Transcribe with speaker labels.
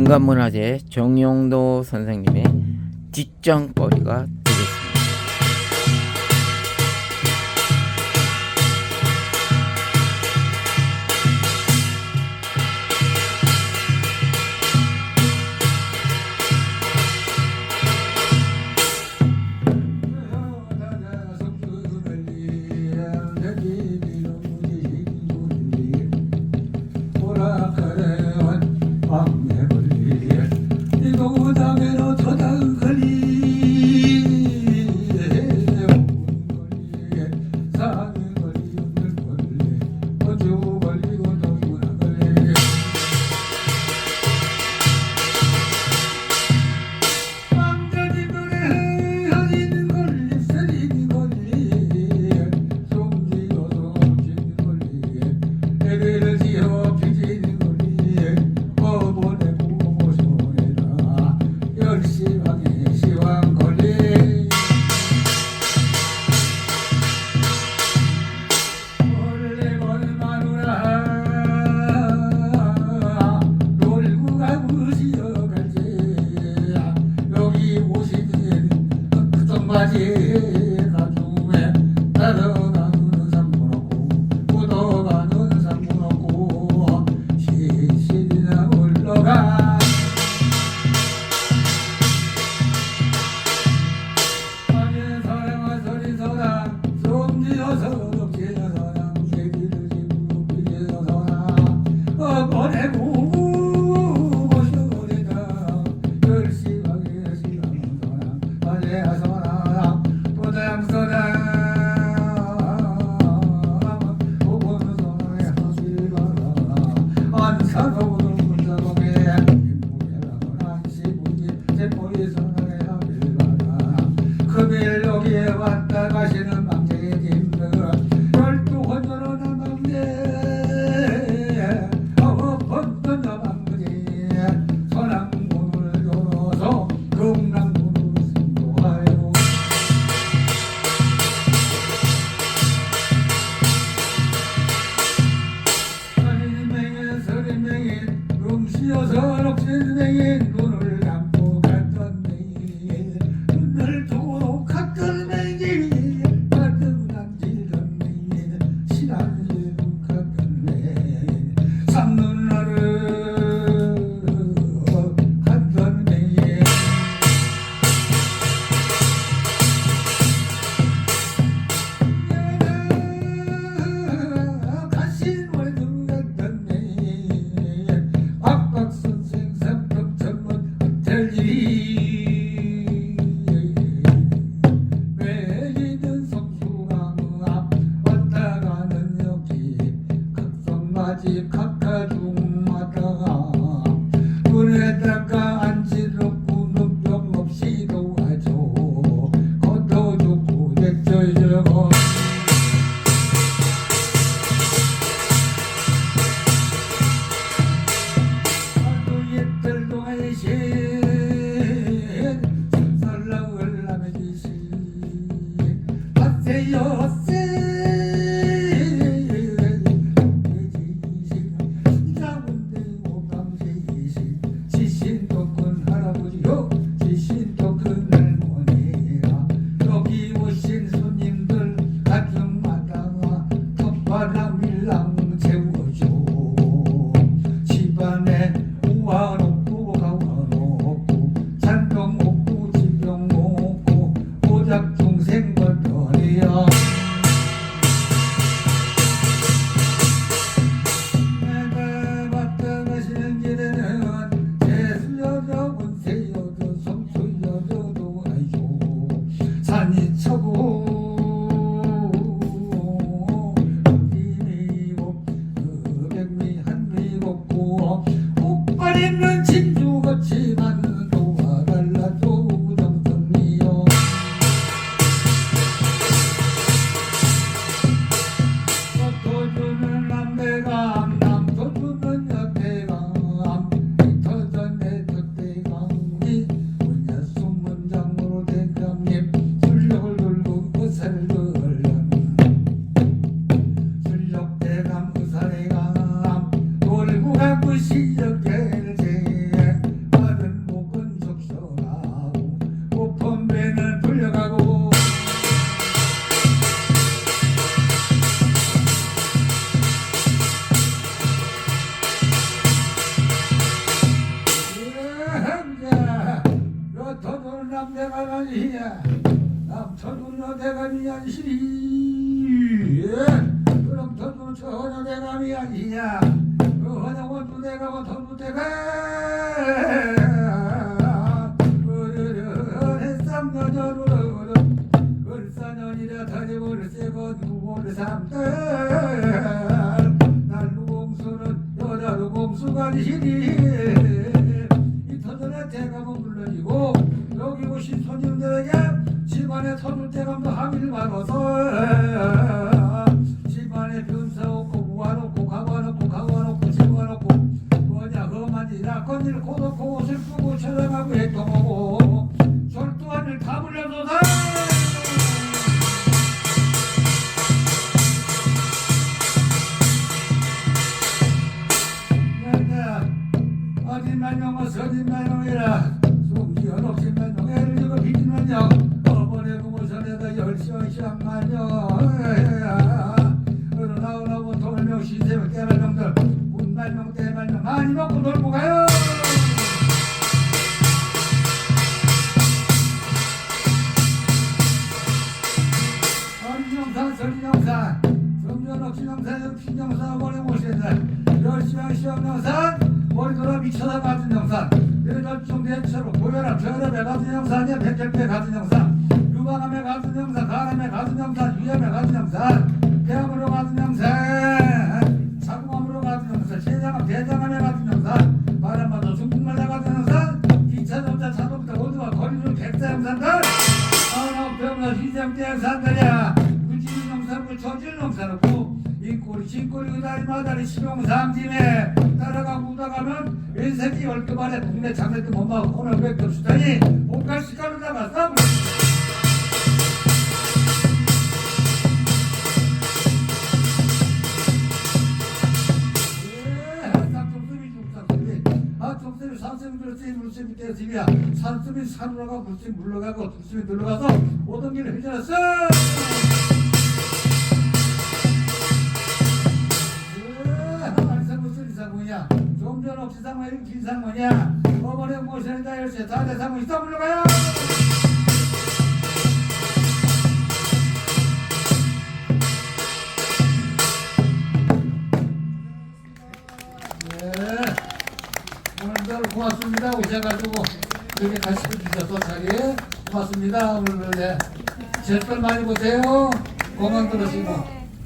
Speaker 1: 인간문화재 정용도 선생님의 뒷장거리가 되겠습니다.
Speaker 2: 아. depois isso. 你错过。 남천군의 대감이 안시리. 그럼 천군 전혀 대감이 아니냐? 그 허정원도 대감은 전부 대감. 을사년이라 다리를 세고 누구를 삼들 날루 공수는 여자루공수가 아니시니. 이 터전의 대감은 물론이고 여기 오신 손님들에게 집안의 터줄 대감도 합의를 받아 엄정산 설진영산 정전옥 진영산 신영산 머리 모시는 열시방 시험영산 머리 돌아 미쳐다 같은 영산 여덟중 대처로 고혈압 저혈압에 같은 영산이야? 백혈병에 같은 영산 유방암에 같은 영산 간암에 같은 영산 위암에 같은 영산 영산고 저질 영산고 이 꼬리 진꼬리 그다리 마다리 실용상짐에 따라가 묻어가면 인생이 열두 발에 국내 장례도 못 막고 코너 백없수다니 옷갈 시간을 나갔어. 삼십이 삼십이 물심이 떼집이야. 삼십이 산으로 가고 물심이 물러가고 물심이 들러가서 모든 길을 휘저었어 상무야 긴상무냐? 어머니 모시는다 열쇠 다 대 상무 있어. 물러가요. 네. 오늘도 고맙습니다. 오셔가지고 이렇게 가시고 주셔서 자기 고맙습니다. 오늘 네. 제걸 많이 보세요. 건강 들으시고